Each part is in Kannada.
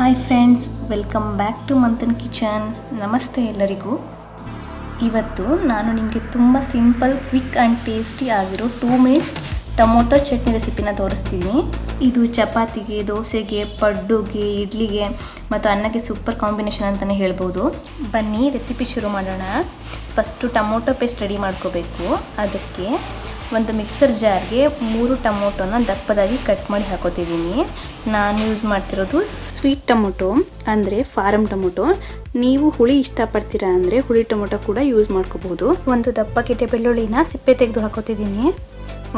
Hi friends welcome back to Manthan kitchen ನಮಸ್ತೆ ಎಲ್ಲರಿಗೂ ಇವತ್ತು ನಾನು ನಿಮಗೆ ತುಂಬ ಸಿಂಪಲ್ ಕ್ವಿಕ್ ಆ್ಯಂಡ್ ಟೇಸ್ಟಿ ಆಗಿರೋ ಟೂ ಮಿನಿಟ್ಸ್ ಟೊಮೊಟೊ ಚಟ್ನಿ ರೆಸಿಪಿನ ತೋರಿಸ್ತೀನಿ ಇದು ಚಪಾತಿಗೆ ದೋಸೆಗೆ ಪಡ್ಡುಗೆ ಇಡ್ಲಿಗೆ ಮತ್ತು ಅನ್ನಕ್ಕೆ ಸೂಪರ್ ಕಾಂಬಿನೇಷನ್ ಅಂತಲೇ ಹೇಳ್ಬೋದು. ಬನ್ನಿ ರೆಸಿಪಿ ಶುರು ಮಾಡೋಣ. ಫಸ್ಟು ಟೊಮೊಟೊ ಪೇಸ್ಟ್ ರೆಡಿ ಮಾಡ್ಕೋಬೇಕು. ಅದಕ್ಕೆ ಒಂದು ಮಿಕ್ಸರ್ ಜಾರ್ಗೆ ಮೂರು ಟೊಮೊಟೊನ ದಪ್ಪದಾಗಿ ಕಟ್ ಮಾಡಿ ಹಾಕೋತಿದ್ದೀನಿ. ನಾನು ಯೂಸ್ ಮಾಡ್ತಿರೋದು ಸ್ವೀಟ್ ಟೊಮೊಟೊ, ಅಂದರೆ ಫಾರಮ್ ಟೊಮೊಟೊ. ನೀವು ಹುಳಿ ಇಷ್ಟಪಡ್ತೀರಾ ಅಂದರೆ ಹುಳಿ ಟೊಮೊಟೊ ಕೂಡ ಯೂಸ್ ಮಾಡ್ಕೋಬಹುದು. ಒಂದು ದಪ್ಪ ಕೆಟ್ಟೆ ಬೆಳ್ಳುಳ್ಳಿನ ಸಿಪ್ಪೆ ತೆಗೆದು ಹಾಕೋತಿದ್ದೀನಿ.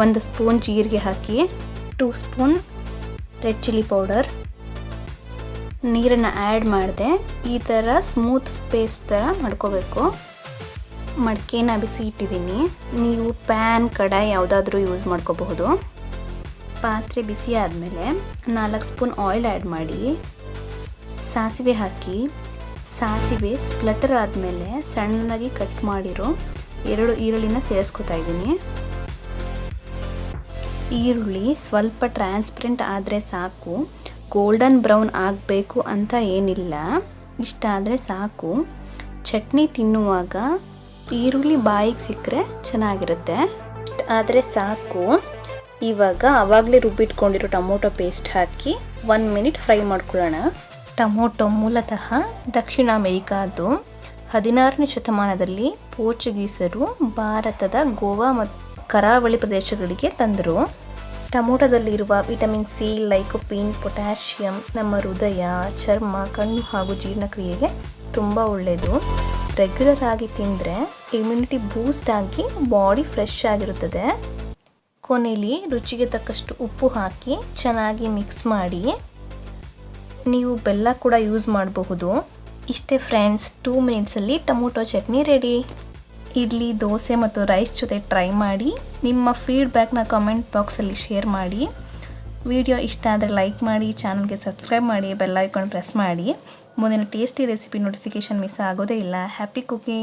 ಒಂದು ಸ್ಪೂನ್ ಜೀರಿಗೆ ಹಾಕಿ two spoon red chilli powder ನೀರನ್ನು ಆ್ಯಡ್ ಮಾಡಿದೆ, ಈ ಥರ ಸ್ಮೂತ್ ಪೇಸ್ಟ್ ಥರ ಮಾಡ್ಕೋಬೇಕು. ಮಡಿಕೆನ ಬಿಸಿ ಇಟ್ಟಿದ್ದೀನಿ. ನೀವು ಪ್ಯಾನ್, ಕಡಾಯಿ ಯಾವುದಾದ್ರೂ ಯೂಸ್ ಮಾಡ್ಕೋಬಹುದು. ಪಾತ್ರೆ ಬಿಸಿ ಆದಮೇಲೆ ನಾಲ್ಕು ಸ್ಪೂನ್ ಆಯಿಲ್ ಆ್ಯಡ್ ಮಾಡಿ. ಸಾಸಿವೆ ಹಾಕಿ. ಸಾಸಿವೆ ಸ್ಪ್ಲಟರ್ ಆದಮೇಲೆ ಸಣ್ಣದಾಗಿ ಕಟ್ ಮಾಡಿರೋ ಎರಡು ಈರುಳ್ಳಿನ ಸೇರಿಸ್ಕೊತಾ ಇದ್ದೀನಿ. ಈರುಳ್ಳಿ ಸ್ವಲ್ಪ ಟ್ರಾನ್ಸ್ಪರೆಂಟ್ ಆದರೆ ಸಾಕು. ಗೋಲ್ಡನ್ ಬ್ರೌನ್ ಆಗಬೇಕು ಅಂತ ಏನಿಲ್ಲ. ಇಷ್ಟ ಆದರೆ ಸಾಕು. ಚಟ್ನಿ ತಿನ್ನುವಾಗ ಈರುಳ್ಳಿ ಬಾಯಿಗೆ ಸಿಕ್ಕರೆ ಚೆನ್ನಾಗಿರುತ್ತೆ. ಆದರೆ ಸಾಕು. ಇವಾಗ ಆವಾಗಲೇ ರುಬ್ಬಿಟ್ಕೊಂಡಿರೋ ಟೊಮೊಟೊ ಪೇಸ್ಟ್ ಹಾಕಿ ಒನ್ ಮಿನಿಟ್ ಫ್ರೈ ಮಾಡ್ಕೊಳ್ಳೋಣ. ಟೊಮೊಟೊ ಮೂಲತಃ ದಕ್ಷಿಣ ಅಮೆರಿಕಾದು ಹದಿನಾರನೇ ಶತಮಾನದಲ್ಲಿ ಪೋರ್ಚುಗೀಸರು ಭಾರತದ ಗೋವಾ ಮತ್ತು ಕರಾವಳಿ ಪ್ರದೇಶಗಳಿಗೆ ತಂದರು. ಟೊಮೊಟೊದಲ್ಲಿರುವ ವಿಟಮಿನ್ ಸಿ, ಲೈಕೋಪೀನ್, ಪೊಟ್ಯಾಷಿಯಂ ನಮ್ಮ ಹೃದಯ, ಚರ್ಮ, ಕಣ್ಣು ಹಾಗೂ ಜೀರ್ಣಕ್ರಿಯೆಗೆ ತುಂಬ ಒಳ್ಳೆಯದು ರೆಗ್ಯುಲರ್ ಆಗಿ ತಿಂದರೆ ಇಮ್ಯುನಿಟಿ ಬೂಸ್ಟ್ ಆಗಿ ಬಾಡಿ ಫ್ರೆಶ್ ಆಗಿರುತ್ತದೆ. ಕೊನೆಯಲ್ಲಿ ರುಚಿಗೆ ತಕ್ಕಷ್ಟು ಉಪ್ಪು ಹಾಕಿ ಚೆನ್ನಾಗಿ ಮಿಕ್ಸ್ ಮಾಡಿ. ನೀವು ಬೆಲ್ಲ ಕೂಡ ಯೂಸ್ ಮಾಡಬಹುದು. ಇಷ್ಟೇ ಫ್ರೆಂಡ್ಸ್ ಟೂ ಮಿನಿಟ್ಸಲ್ಲಿ ಟೊಮೊಟೊ ಚಟ್ನಿ ರೆಡಿ ಇಡ್ಲಿ, ದೋಸೆ ಮತ್ತು ರೈಸ್ ಜೊತೆ ಟ್ರೈ ಮಾಡಿ ನಿಮ್ಮ ಫೀಡ್ಬ್ಯಾಕ್ನ ಕಮೆಂಟ್ ಬಾಕ್ಸಲ್ಲಿ ಶೇರ್ ಮಾಡಿ. ವಿಡಿಯೋ ಇಷ್ಟ ಆದರೆ ಲೈಕ್ ಮಾಡಿ ಚಾನಲ್ಗೆ ಸಬ್ಸ್ಕ್ರೈಬ್ ಮಾಡಿ ಬೆಲ್ಲೈಕಾನ್ ಪ್ರೆಸ್ ಮಾಡಿ. ಮುಂದಿನ ಟೇಸ್ಟಿ ರೆಸಿಪಿ ನೋಟಿಫಿಕೇಶನ್ ಮಿಸ್ ಆಗೋದೇ ಇಲ್ಲ. Happy cooking